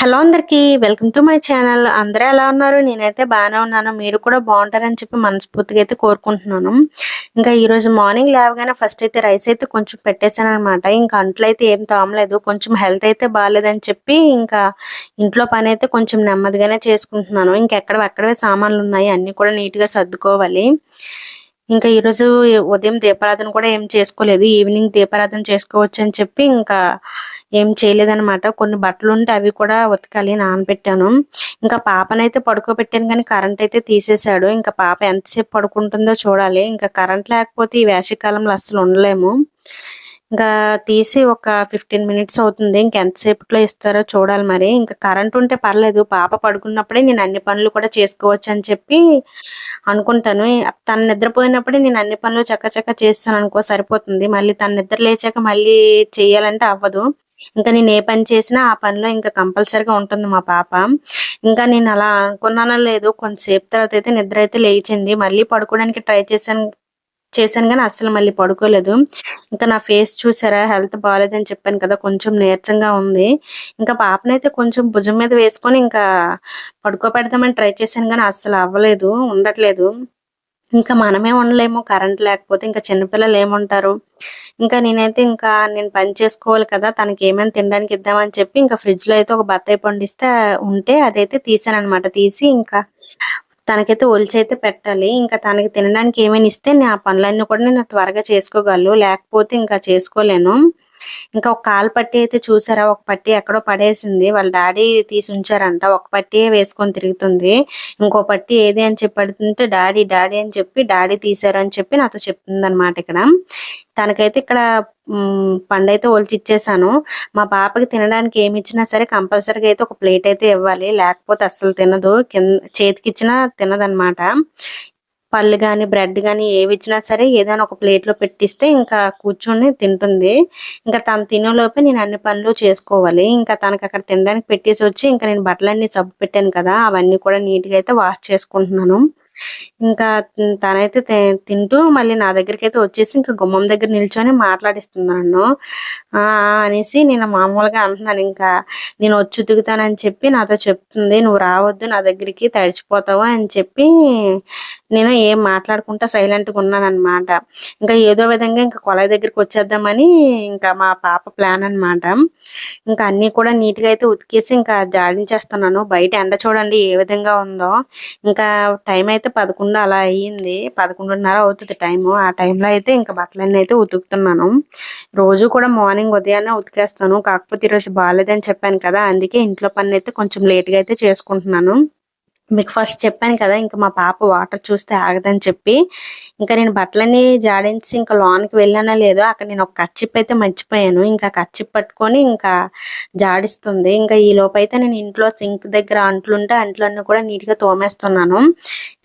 Hello అందరికీ welcome to my channel. అందరూ ఎలా ఉన్నారు? నేనైతే బాగానే ఉన్నాను. మీరు కూడా బాగుంటారని చెప్పి మనస్ఫూర్తిగా అయితే కోరుకుంటున్నాను. ఇంకా ఈరోజు మార్నింగ్ లేవగానే ఫస్ట్ అయితే రైస్ అయితే కొంచెం పెట్టేశాను అనమాట ఇంకా అంట్లో అయితే ఏం తోమలేదు. కొంచెం హెల్త్ అయితే బాగాలేదని చెప్పి ఇంకా ఇంట్లో పని అయితే కొంచెం నెమ్మదిగానే చేసుకుంటున్నాను. ఇంకెక్కడ అక్కడవే సామాన్లు ఉన్నాయి. అన్నీ కూడా నీట్గా సర్దుకోవాలి. ఇంకా ఈరోజు ఉదయం దీపారాధన కూడా ఏం చేసుకోలేదు. ఈవినింగ్ దీపారాధన చేసుకోవచ్చు అని చెప్పి ఇంకా ఏం చేయలేదనమాట కొన్ని బట్టలు ఉంటే అవి కూడా ఉతకాలి నానబెట్టాను. ఇంకా పాపనైతే పడుకోబెట్టాను కానీ కరెంట్ అయితే తీసేశాడు. ఇంకా పాప ఎంతసేపు పడుకుంటుందో చూడాలి. ఇంకా కరెంట్ లేకపోతే ఈ వేసవికాలంలో అసలు ఉండలేము. ఇంకా తీసి ఒక ఫిఫ్టీన్ మినిట్స్ అవుతుంది. ఇంకెంతసేపట్లో ఇస్తారో చూడాలి మరి. ఇంకా కరెంట్ ఉంటే పర్లేదు. పాప పడుకున్నప్పుడే నేను అన్ని పనులు కూడా చేసుకోవచ్చు అని చెప్పి అనుకుంటాను. తను నిద్రపోయినప్పుడే నేను అన్ని పనులు చక్కచక్క చేస్తాను అనుకో సరిపోతుంది. మళ్ళీ తను నిద్ర లేచాక మళ్ళీ చేయాలంటే అవ్వదు. ఇంకా నేను ఏ పని చేసినా ఆ పనిలో ఇంకా కంపల్సరిగా ఉంటుంది మా పాప. ఇంకా నేను అలా అనుకున్నానో లేదు కొంతసేపు తర్వాత అయితే నిద్ర అయితే లేచింది. మళ్ళీ పడుకోవడానికి ట్రై చేశాను చేశాను కానీ అస్సలు మళ్ళీ పడుకోలేదు. ఇంకా నా ఫేస్ చూసారా? హెల్త్ బాగాలేదని చెప్పాను కదా కొంచెం నీరసంగా ఉంది. ఇంకా పాపనైతే కొంచెం భుజం మీద వేసుకొని ఇంకా పడుకోబెడదామని ట్రై చేశాను కానీ అస్సలు అవ్వలేదు ఉండట్లేదు. ఇంకా మనమే ఉండలేము కరెంట్ లేకపోతే ఇంకా చిన్నపిల్లలు ఏముంటారు? ఇంకా నేనైతే ఇంకా నేను పని చేసుకోవాలి కదా తనకి ఏమైనా తినడానికి ఇద్దామని చెప్పి ఇంకా ఫ్రిడ్జ్లో అయితే ఒక బత్తాయి పండిస్తే ఉంటే అదైతే తీసాను అనమాట తీసి ఇంకా తనకైతే ఒలిచైతే అయితే పెట్టాలి. ఇంకా తనకి తినడానికి ఏమైనా ఇస్తే నేను ఆ పనులన్నీ కూడా నేను త్వరగా చేసుకోగలను. లేకపోతే ఇంకా చేసుకోలేను. ఇంకా ఒక కాలు పట్టి అయితే చూసారా? ఒక పట్టి ఎక్కడో పడేసింది. వాళ్ళ డాడీ తీసి ఉంచారంట. ఒక పట్టి వేసుకొని తిరుగుతుంది. ఇంకో పట్టి ఏది అని చెప్పి అడుగుతుంటే డాడీ డాడీ అని చెప్పి డాడీ తీశారు అని చెప్పి నాతో చెప్తుంది అనమాట ఇక్కడ. తనకైతే ఇక్కడ పండు అయితే ఒలిచి ఇచ్చేసాను మా పాపకి తినడానికి ఏమి ఇచ్చినా సరే కంపల్సరీగా అయితే ఒక ప్లేట్ అయితే ఇవ్వాలి. లేకపోతే అస్సలు తినదు. కింద చేతికిచ్చినా తినదనమాట పళ్ళు కానీ బ్రెడ్ కానీ ఏవి ఇచ్చినా సరే ఏదైనా ఒక ప్లేట్లో పెట్టిస్తే ఇంకా కూర్చొని తింటుంది. ఇంకా తను తినేలోపే నేను అన్ని పనులు చేసుకోవాలి. ఇంకా తనకి అక్కడ తినడానికి పెట్టేసి వచ్చి ఇంకా నేను బట్టలన్నీ సబ్బు పెట్టాను కదా అవన్నీ కూడా నీట్గా అయితే వాష్ చేసుకుంటున్నాను. ఇంకా తనైతే తింటూ మళ్ళీ నా దగ్గరికి అయితే వచ్చేసి ఇంకా గుమ్మం దగ్గర నిల్చొని మాట్లాడిస్తున్నాను. అనేసి నేను మామూలుగా అంటున్నాను. ఇంకా నేను వచ్చి ఉతుకుతానని చెప్పి నాతో చెప్తుంది. నువ్వు రావద్దు నా దగ్గరికి తడిచిపోతావు అని చెప్పి నేను ఏం మాట్లాడుకుంటా సైలెంట్గా ఉన్నాను అనమాట ఇంకా ఏదో విధంగా ఇంకా కొలాయి దగ్గరికి వచ్చేద్దామని ఇంకా మా పాప ప్లాన్ అనమాట ఇంకా అన్నీ కూడా నీట్గా అయితే ఉతికేసి ఇంకా జాడించేస్తున్నాను బయట ఎండ చూడండి ఏ విధంగా ఉందో. ఇంకా టైం అయితే పదకొండు అలా అయ్యింది. పదకొండున్నర అవుతుంది టైము ఆ టైంలో అయితే ఇంకా బట్టలన్నీ అయితే ఉతుకుతున్నాను. రోజు కూడా మార్నింగ్ ఉదయాన్నే ఉతికేస్తాను. కాకపోతే ఈరోజు బాగాలేదని చెప్పాను కదా అందుకే ఇంట్లో పని అయితే కొంచెం లేట్గా అయితే చేసుకుంటున్నాను. మీకు ఫస్ట్ చెప్పాను కదా ఇంకా మా పాప వాటర్ చూస్తే ఆగదని చెప్పి ఇంకా నేను బట్టలన్నీ జాడించి ఇంకా లోనికి వెళ్ళానా లేదో అక్కడ నేను ఒక కర్చిప్ అయితే మర్చిపోయాను. ఇంకా కర్చిప్ పట్టుకొని ఇంకా జాడిస్తుంది. ఇంకా ఈ లోపైతే నేను ఇంట్లో సింక్ దగ్గర అంట్లుంటే అంట్లన్నీ కూడా నీట్గా తోమేస్తున్నాను.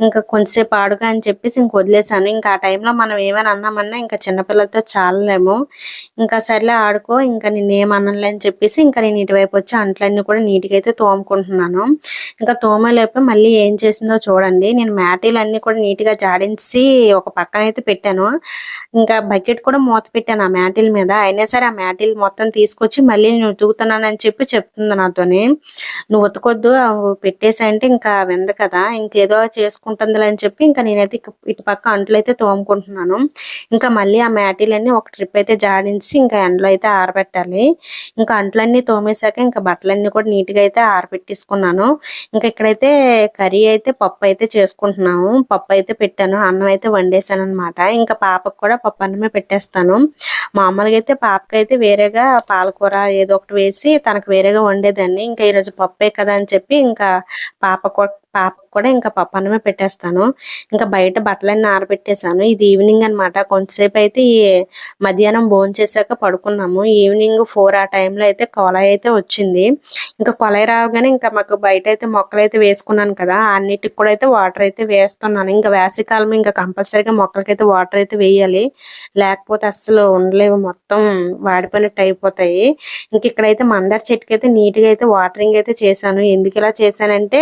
ఇంకా కొంచెంసేపు ఆడుగా అని చెప్పేసి ఇంక వదిలేసాను ఇంకా ఆ టైంలో మనం ఏమైనా అన్నామన్నా ఇంకా చిన్నపిల్లలతో చాలలేము. ఇంకా సర్లే ఆడుకో ఇంకా నేను ఏమనలే అని చెప్పేసి ఇంకా నేను ఇటువైపు వచ్చి అంట్లన్నీ కూడా నీట్గా అయితే తోముకుంటున్నాను. ఇంకా తోమలేపు మళ్ళీ ఏం చేసిందో చూడండి. నేను మ్యాటీలు కూడా నీట్గా జాడించి ఒక పక్కన అయితే పెట్టాను. ఇంకా బకెట్ కూడా మూత పెట్టాను ఆ మ్యాటిల్ మీద. అయినా సరే ఆ మ్యాటిల్ మొత్తం తీసుకొచ్చి మళ్ళీ నేను ఉతుకుతున్నానని చెప్పి చెప్తుంది నాతోని. నువ్వు ఉతకొద్దు పెట్టేసి అంటే ఇంకా వింద కదా ఇంకేదో చేసుకుంటుంది అని చెప్పి ఇంకా నేనైతే ఇటు పక్క అంట్లు అయితే తోముకుంటున్నాను. ఇంకా మళ్ళీ ఆ మ్యాటీలన్నీ ఒక ట్రిప్ అయితే జాడించి ఇంకా ఎండలో అయితే ఆరబెట్టాలి. ఇంకా అంట్లన్నీ తోమేశాక ఇంకా బట్టలన్నీ కూడా నీట్గా అయితే ఆరబెట్టేసుకున్నాను. ఇంకా ఇక్కడైతే కర్రీ అయితే పప్పు అయితే చేసుకుంటున్నాము. పప్పు అయితే పెట్టాను. అన్నం అయితే వండేసాను అనమాట ఇంకా పాపకు కూడా పప్పు అన్నమే పెట్టేస్తాను. మామూలుగా అయితే పాపకైతే వేరేగా పాలకూర ఏదో ఒకటి వేసి తనకు వేరేగా వండేదాన్ని. ఇంకా ఈరోజు పప్పే కదా అని చెప్పి ఇంకా పాప పాప కూడా ఇంకా పప్పు అన్నమే పెట్టేస్తాను. ఇంకా బయట బట్టలన్నీ ఆరబెట్టేశాను ఇది ఈవినింగ్ అనమాట కొంతసేపు అయితే మధ్యాహ్నం భోజనం చేశాక పడుకున్నాము. ఈవినింగ్ ఫోర్ ఆ టైంలో అయితే కొలాయి అయితే వచ్చింది. ఇంకా కొలాయి రావగానే ఇంకా మాకు బయట అయితే మొక్కలు అయితే వేసుకున్నాను కదా అన్నిటికి కూడా అయితే వాటర్ అయితే వేస్తున్నాను. ఇంకా వేసవికాలం ఇంకా కంపల్సరీగా మొక్కలకైతే వాటర్ అయితే వేయాలి. లేకపోతే అస్సలు ఉండలేవు. మొత్తం వాడిపోయినట్టు అయిపోతాయి. ఇంక ఇక్కడైతే మందార చెట్టుకి అయితే నీట్గా అయితే వాటరింగ్ అయితే చేశాను. ఎందుకు ఇలా చేశానంటే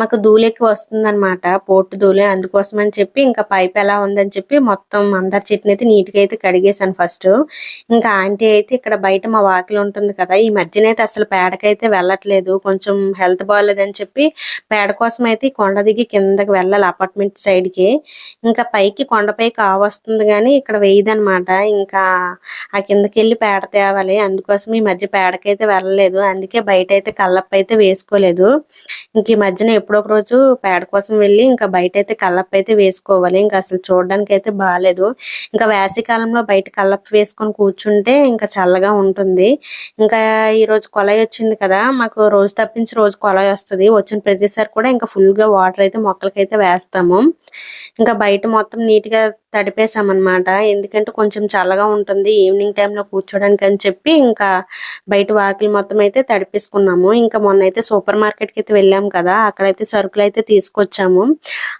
మాకు ధూళెక్కి వస్తుందన్నమాట. పోర్టు ధూళి అందుకోసం అని చెప్పి ఇంకా పైప్ ఎలా ఉందని చెప్పి మొత్తం అందరి చెట్టుని అయితే నీట్గా అయితే కడిగేశాను ఫస్ట్. ఇంకా ఆంటీ అయితే ఇక్కడ బయట మా వాకిలి ఉంటుంది కదా ఈ మధ్యనైతే అసలు పేడకైతే వెళ్ళట్లేదు. కొంచెం హెల్త్ బాగాలేదని చెప్పి పేడ కోసం అయితే కొండ దిగి కిందకి వెళ్ళాలి అపార్ట్మెంట్ సైడ్కి. ఇంకా పైకి కొండపై కావస్తుంది కానీ ఇక్కడ వేయదనమాట ఇంకా ఆ కిందకి వెళ్ళి పేడ తేవాలి. అందుకోసం ఈ మధ్య పేడకైతే వెళ్ళలేదు. అందుకే బయట అయితే కళ్ళప్ప అయితే వేసుకోలేదు. ఇంక ఈ మధ్యన ఎప్పుడో ఒక రోజు పేడ కోసం వెళ్ళి ఇంకా బయట అయితే కల్లప్ అయితే వేసుకోవాలి. ఇంకా అసలు చూడడానికి అయితే బాగాలేదు ఇంకా వేసవి కాలంలో బయట కల్లప్ప వేసుకొని కూర్చుంటే ఇంకా చల్లగా ఉంటుంది. ఇంకా ఈ రోజు కొలాయి వచ్చింది కదా మాకు రోజు తప్పించి రోజు కొలాయి వస్తుంది. వచ్చిన ప్రతిసారి కూడా ఇంకా ఫుల్గా వాటర్ అయితే మొక్కలకైతే వేస్తాము. ఇంకా బయట మొత్తం నీట్గా తడిపేసామన్నమాట. ఎందుకంటే కొంచెం చల్లగా ఉంటుంది. ఈవినింగ్ టైంలో కూర్చోడానికి అని చెప్పి ఇంకా బయట వాకిలి మొత్తం అయితే తడిపేసుకున్నాము. ఇంకా మొన్న అయితే సూపర్ మార్కెట్కి అయితే వెళ్ళాం కదా అక్కడైతే సరుకులు అయితే తీసుకొచ్చాము.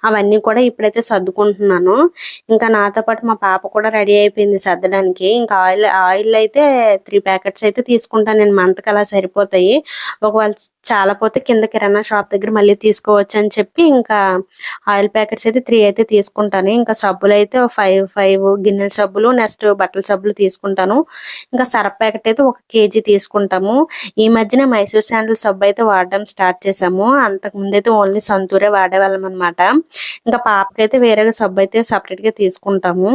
అవన్నీ కూడా ఇప్పుడైతే సర్దుకుంటున్నాను. ఇంకా నాతో పాటు మా పాప కూడా రెడీ అయిపోయింది సర్దడానికి. ఇంకా ఆయిల్ ఆయిల్ అయితే త్రీ ప్యాకెట్స్ అయితే తీసుకుంటాను. నేను మంత్కి అలా సరిపోతాయి. ఒకవేళ చాలా పోతే కింద కిరాణా షాప్ దగ్గర మళ్ళీ తీసుకోవచ్చు అని చెప్పి ఇంకా ఆయిల్ ప్యాకెట్స్ అయితే త్రీ అయితే తీసుకుంటాను. ఇంకా సబ్బులు అయితే ఫైవ్ ఫైవ్ గిన్నెల సబ్బులు నెక్స్ట్ బట్టల సబ్బులు తీసుకుంటాను. ఇంకా సరప్ ప్యాకెట్ అయితే ఒక కేజీ తీసుకుంటాము. ఈ మధ్యన మైసూర్ శాండల్ సబ్బు అయితే వాడడం స్టార్ట్ చేసాము. అంత ముందు అయితే ఓన్లీ సంతూరే వాడేవాళ్ళం అనమాట ఇంకా పాపకైతే వేరేగా సబ్బు అయితే సపరేట్గా తీసుకుంటాము.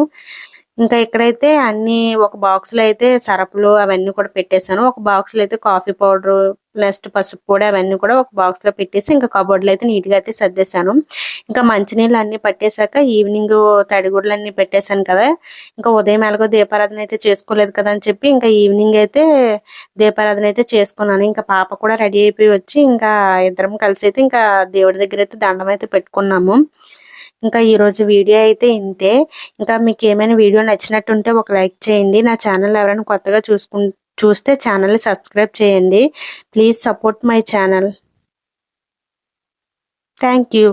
ఇంకా ఇక్కడైతే అన్ని ఒక బాక్స్లో అయితే సరపులు అవన్నీ కూడా పెట్టేశాను. ఒక బాక్స్లో అయితే కాఫీ పౌడర్ నెక్స్ట్ పసుపు పొడి అవన్నీ కూడా ఒక బాక్స్లో పెట్టేసి ఇంకా కబోర్డ్లో అయితే నీట్గా అయితే సర్దేశాను. ఇంకా మంచినీళ్ళు అన్ని పట్టేశాక ఈవినింగ్ తడిగుడ్లు అన్ని పెట్టేశాను కదా. ఇంకా ఉదయం ఎలాగో దీపారాధన అయితే చేసుకోలేదు కదా అని చెప్పి ఇంకా ఈవినింగ్ అయితే దీపారాధన అయితే చేసుకున్నాను. ఇంకా పాప కూడా రెడీ అయిపోయి వచ్చి ఇంకా ఇద్దరం కలిసి అయితే ఇంకా దేవుడి దగ్గర అయితే దండం అయితే పెట్టుకున్నాము. ఇంకా ఈరోజు వీడియో అయితే ఇంతే. ఇంకా మీకు ఏమైనా వీడియో నచ్చినట్టుంటే ఒక లైక్ చేయండి. నా ఛానల్ ఎవరైనా కొత్తగా చూసుకుంటే చూస్తే ఛానల్ని సబ్స్క్రైబ్ చేయండి. Please support my channel. Thank you.